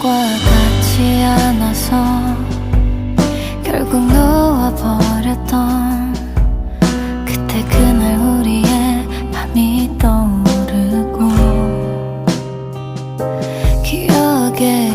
마음과 같지 않아서 결국 놓아버렸던 그때 그날 우리의 밤이 떠오르고 기억에